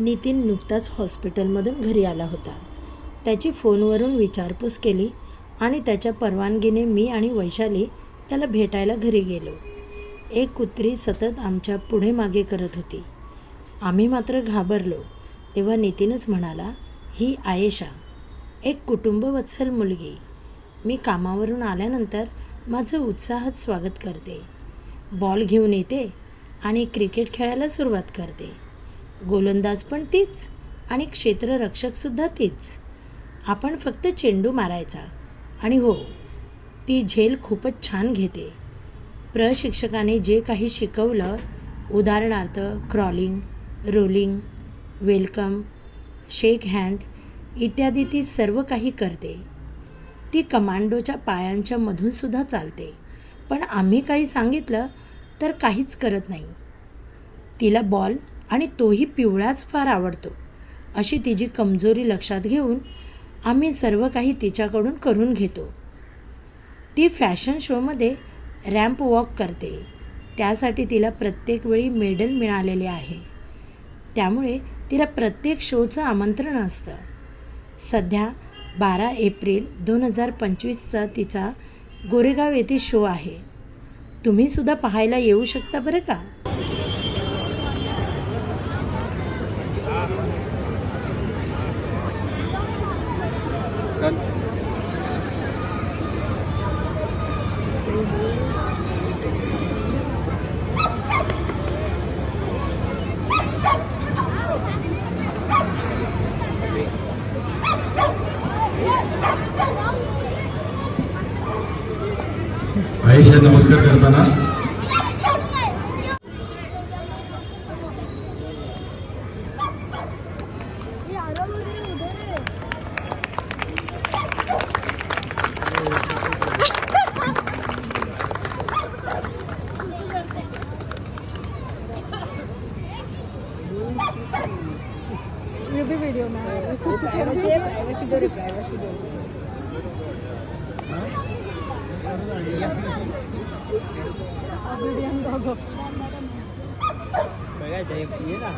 नितीन नुकताच हॉस्पिटलमधून घरी आला होता. त्याची फोनवरून विचारपूस केली आणि त्याच्या परवानगीने मी आणि वैशाली त्याला भेटायला घरी गेलो. एक कुत्री सतत आमच्या पुढे मागे करत होती. आम्ही मात्र घाबरलो तेव्हा नितीनच म्हणाला ही आयेशा एक कुटुंबवत्सल मुलगी. मी कामावरून आल्यानंतर माझं उत्साहात स्वागत करते. बॉल घेऊन येते आणि क्रिकेट खेळायला सुरुवात करते. गोलंदाज पण तीच आणि क्षेत्ररक्षकसुद्धा तीच. आपण फक्त चेंडू मारायचा. आणि हो ती झेल खूपच छान घेते. प्रशिक्षकाने जे काही शिकवलं उदाहरणार्थ crawling rolling welcome shake hand इत्यादी ती सर्व काही करते. ती कमांडोच्या पायांच्या मधूनसुद्धा चालते. पण आम्ही काही सांगितलं तर काहीच करत नाही. तिला बॉल आणि तोही पिवळाच फार आवडतो अशी तिची कमजोरी लक्षात घेऊन आम्ही सर्व काही तिच्याकडून करून घेतो. ती फॅशन शोमध्ये रॅम्प वॉक करते. त्यासाठी तिला प्रत्येक वेळी मेडल मिळालेले आहे. त्यामुळे तिला प्रत्येक शोचं आमंत्रण असतं. सध्या बारा एप्रिल दोन हजार पंचवीसचा तिचा गोरेगाव येथे शो आहे. तुम्हीसुद्धा पाहायला येऊ शकता बरं का? आयुष्यात नमस्कार करताना वीडियो में है प्राइवेसी है प्राइवेसी दो रे प्राइवेसी दो वीडियो में बघायचं एक ये ना